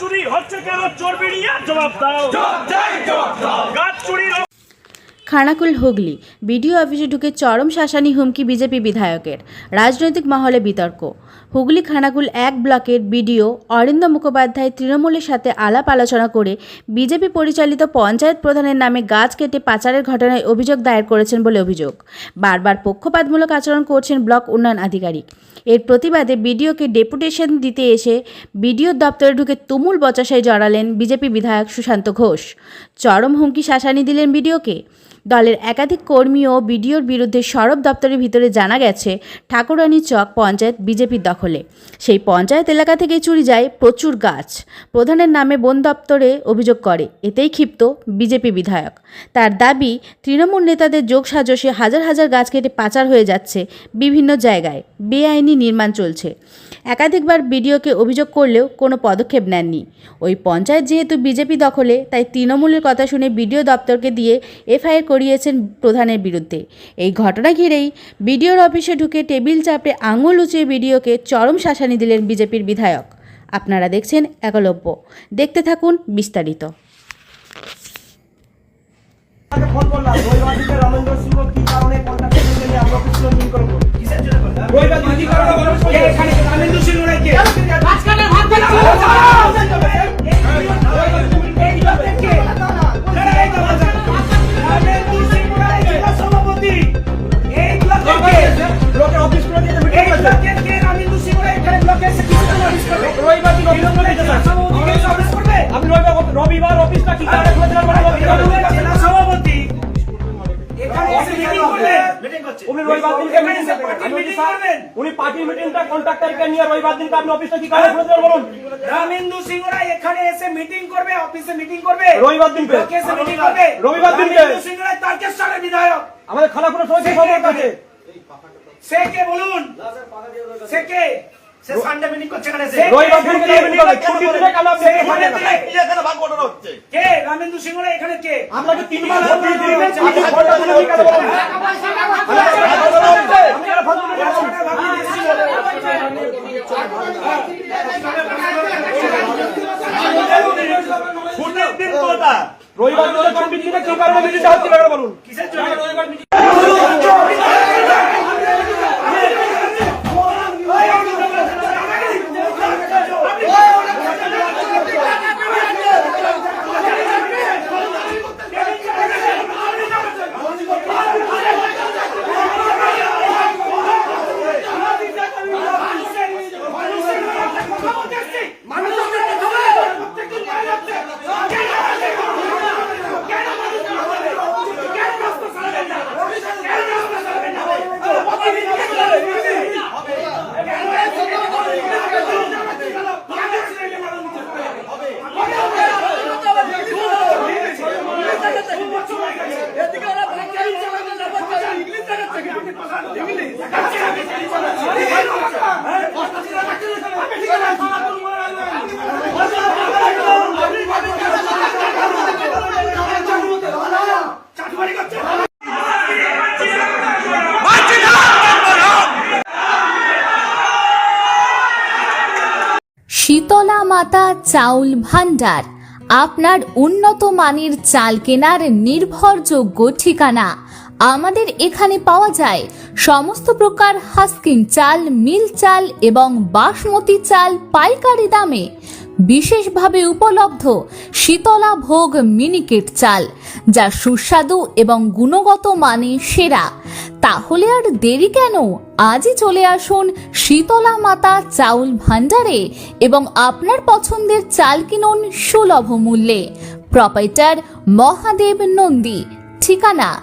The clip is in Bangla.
চুরি হচ্ছে কেন? চোর বেরিয়ে জবাব দাও। গাছ চুরির খানাকুল হুগলি বিডিও অফিসে ঢুকে চরম শাসানি হুমকি বিজেপি বিধায়কের। রাজনৈতিক মহলে বিতর্ক। হুগলি খানাকুল এক ব্লকের বিডিও অরিন্দম মুখোপাধ্যায় তৃণমূলের সাথে আলাপ আলোচনা করে বিজেপি পরিচালিত পঞ্চায়েত প্রধানের নামে গাছ কেটে পাচারের ঘটনায় অভিযোগ দায়ের করেছেন বলে অভিযোগ। বারবার পক্ষপাতমূলক আচরণ করছেন ব্লক উন্নয়ন আধিকারিক। এর প্রতিবাদে বিডিওকে ডেপুটেশন দিতে এসে বিডিও দপ্তরে ঢুকে তুমুল বচসায় জড়ালেন বিজেপি বিধায়ক সুশান্ত ঘোষ। চরম হুমকি শাসানি দিলেন বিডিওকে। দলের একাধিক কর্মী ও বিডিওর বিরুদ্ধে সরব দপ্তরের ভিতরে জানা গেছে, ঠাকুরানী চক পঞ্চায়েত বিজেপির দখলে। সেই পঞ্চায়েত এলাকা থেকে চুরি যায় প্রচুর গাছ। প্রধানের নামে বন দপ্তরে অভিযোগ করে, এতেই ক্ষিপ্ত বিজেপি বিধায়ক। তার দাবি, তৃণমূল নেতাদের যোগসাজশে হাজার হাজার গাছ কেটে পাচার হয়ে যাচ্ছে বিভিন্ন জায়গায়। বেআইনি নির্মাণ চলছে। একাধিকবার বিডিওকে অভিযোগ করলেও কোনো পদক্ষেপ নেননি। ওই পঞ্চায়েত যেহেতু বিজেপি দখলে, তাই তৃণমূলের কথা শুনে বিডিও দপ্তরকে দিয়ে এফআইআর করিয়েছেন প্রধানের বিরুদ্ধে। এই ঘটনা ঘিরেই বিডিওর অফিসে ঢুকে টেবিল চাপড়ে আঙুল উঁচিয়ে বিডিওকে চরম শাসানি দিলেন বিজেপির বিধায়ক। আপনারা দেখছেন একলব্য। দেখতে থাকুন বিস্তারিত। করলাম পার্টি মিটিং করবেন উনি পার্টি মিটিংটা কন্ট্রাক্টরকে নিয়ে রবিবার দিনকে আপনি অফিসটা কি কারণে খুলে বলুন? রামেন্দু সিংহরা এখানে এসে মিটিং করবে অফিসে মিটিং করবে। রবিবার দিনকে। ব্লকে এসে মিটিং করবে। রবিবার দিনকে। রামেন্দু সিংহরা তারকেশ্বরের বিধায়ক। আমাদের আছে সে কে? বলুন? সে কে? সে সানডে মিটিং করছে এখানে সে রবিবার দিনকে মিটিং করবে? ছুটি দিলে কেন আপনি এখানে থাকেন? কে রামেন্দু সিংহরা এখানে কে? আপনাকে তিনবার ভোট দিয়ে দিলেন আপনি ভোটটা দিলেন কি কেন বলুন আমি কেন ভোট দিলেন বলুন? ছুটির দিন কোনটা রবিবার দিনে ছুটি কিসের জন্য? শীতলা মাতা চাউল ভান্ডার আপনার উন্নত মানের চাল কেনার নির্ভরযোগ্য ঠিকানা। আমাদের এখানে পাওয়া যায় সমস্ত প্রকার হাস্কিং চাল, মিল চাল এবং বাসমতি চাল পাইকারি দামে। বিশেষভাবে উপলব্ধ শীতলা ভোগ মিনিকেট চাল, যা সুস্বাদু এবং গুণগত মানে সেরা। তাহলে আর দেরি কেন? আজই চলে আসুন শীতলা মাতা চাউল ভান্ডারে এবং আপনার পছন্দের চাল কিনুন সুলভ মূল্যে। প্রপাইটার মহাদেব নন্দী। ঠিকানা